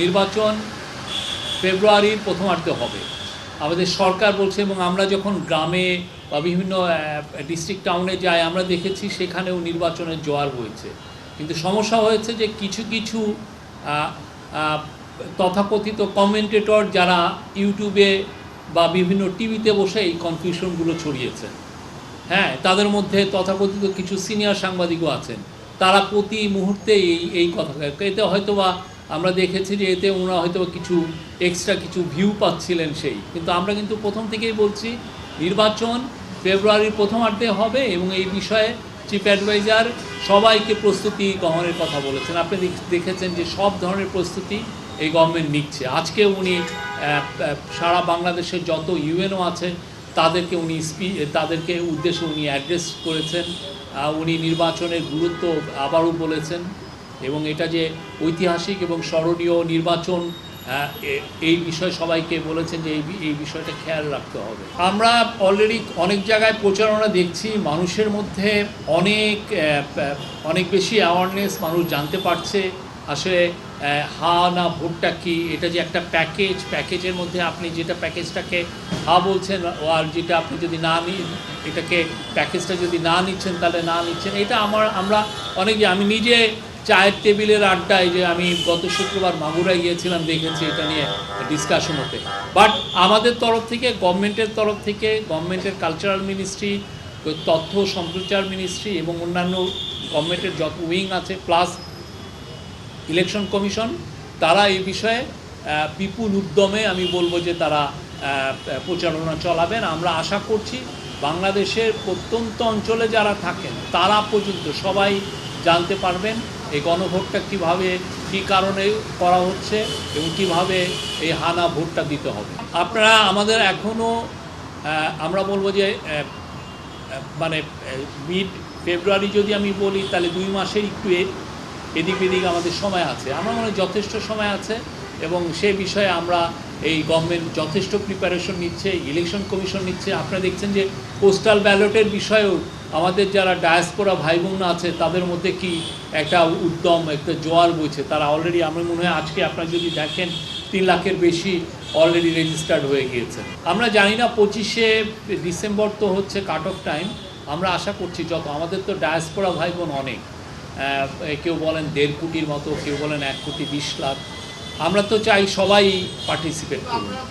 নির্বাচন ফেব্রুয়ারির প্রথমার্ধে হবে। আমাদের সরকার বলছে এবং আমরা যখন গ্রামে বা বিভিন্ন ডিস্ট্রিক্ট টাউনে যাই, আমরা দেখেছি সেখানেও নির্বাচনের জোয়ার হয়েছে কিন্তু সমস্যা হয়েছে যে কিছু কিছু তথাকথিত কমেন্টেটর যারা ইউটিউবে বা বিভিন্ন টিভিতে বসে এই কনফিউশনগুলো ছড়িয়েছেন। হ্যাঁ তাদের মধ্যে তথাকথিত কিছু সিনিয়র সাংবাদিকও আছেন। তারা প্রতি মুহূর্তে এই এই কথা। এতে হয়তো বা আমরা দেখেছি যে এতে ওনারা হয়তো কিছু এক্সট্রা কিছু ভিউ পাচ্ছিলেন সেই। কিন্তু আমরা কিন্তু প্রথম থেকেই বলছি, নির্বাচন ফেব্রুয়ারির প্রথমার্ধে হবে এবং এই বিষয়ে চিফ অ্যাডভাইজার সবাইকে প্রস্তুতি গ্রহণের কথা বলেছেন। আপনি দেখেছেন যে সব ধরনের প্রস্তুতি এই গভর্নমেন্ট নিচ্ছে। আজকে উনি সারা বাংলাদেশের যত ইউএনও আছে, তাদেরকে উনি স্পি তাদেরকে উদ্দেশ্যে উনি অ্যাড্রেস করেছেন। উনি নির্বাচনের গুরুত্ব আবারও বলেছেন। এবং এটা যে ঐতিহাসিক এবং স্মরণীয় নির্বাচন এই বিষয়ে সবাইকে বলেছেন যে এই বিষয়টা খেয়াল রাখতে হবে। আমরা অলরেডি অনেক জায়গায় প্রচারণা দেখছি, মানুষের মধ্যে অনেক অনেক বেশি অ্যাওয়ারনেস মানুষ জানতে পারছে। আসলে হা না ভোটটা কি, এটা যে একটা প্যাকেজ প্যাকেজের মধ্যে আপনি যেটা প্যাকেজটাকে হা বলছেন, আর যেটা আপনি যদি না নিন এটাকে প্যাকেজটা যদি না নিচ্ছেন, তাহলে না নিচ্ছেন, এটা আমার, আমরা অনেক আমি নিজে চায়ের টেবিলের আড্ডায় যে আমি গত শুক্রবার মাগুরায় গিয়েছিলাম, দেখেছি এটা নিয়ে ডিসকাশন হতে। বাট আমাদের তরফ থেকে গভর্নমেন্টের তরফ থেকে গভর্নমেন্টের কালচারাল মিনিস্ট্রি তথ্য সম্প্রচার মিনিস্ট্রি এবং অন্যান্য গভর্নমেন্টের যত উইং আছে প্লাস ইলেকশন কমিশন তারা এই বিষয়ে বিপুল উদ্যমে আমি বলব যে তারা প্রচারণা চলাবেন। আমরা আশা করছি বাংলাদেশের প্রত্যন্ত অঞ্চলে যারা থাকেন, তারা পর্যন্ত সবাই জানতে পারবেন। এই গণভোটটা কীভাবে, কী কারণে করা হচ্ছে এবং কীভাবে এই হানা ভোটটা দিতে হবে। আপনারা আমাদের এখনও আমরা বলব যে মানে মিড ফেব্রুয়ারি যদি আমি বলি, তাহলে দুই মাসের একটু এদিক এদিক আমাদের সময় আছে। আমার মনে যথেষ্ট সময় আছে এবং সে বিষয়ে আমরা এই গভর্নমেন্ট যথেষ্ট প্রিপারেশন নিচ্ছে ইলেকশন কমিশন নিচ্ছে। আপনারা দেখছেন যে পোস্টাল ব্যালটের বিষয়েও আমাদের যারা ডায়াসপোরা ভাই বোন আছে, তাদের মধ্যে কি একটা উদ্যম, একটা জোয়ার বইছে? তারা অলরেডি আমার মনে হয় আজকে আপনারা যদি দেখেন, তিন লাখের বেশি অলরেডি রেজিস্টার্ড হয়ে গিয়েছে। আমরা জানি না, পঁচিশে ডিসেম্বর তো হচ্ছে কাট অফ টাইম আমরা আশা করছি যত, আমাদের তো ডায়াসপোরা ভাই বোন অনেক কেউ বলেন দেড় কোটির মতো, কেউ বলেন এক কোটি বিশ লাখ। আমরা তো চাই সবাই পার্টিসিপেট করুন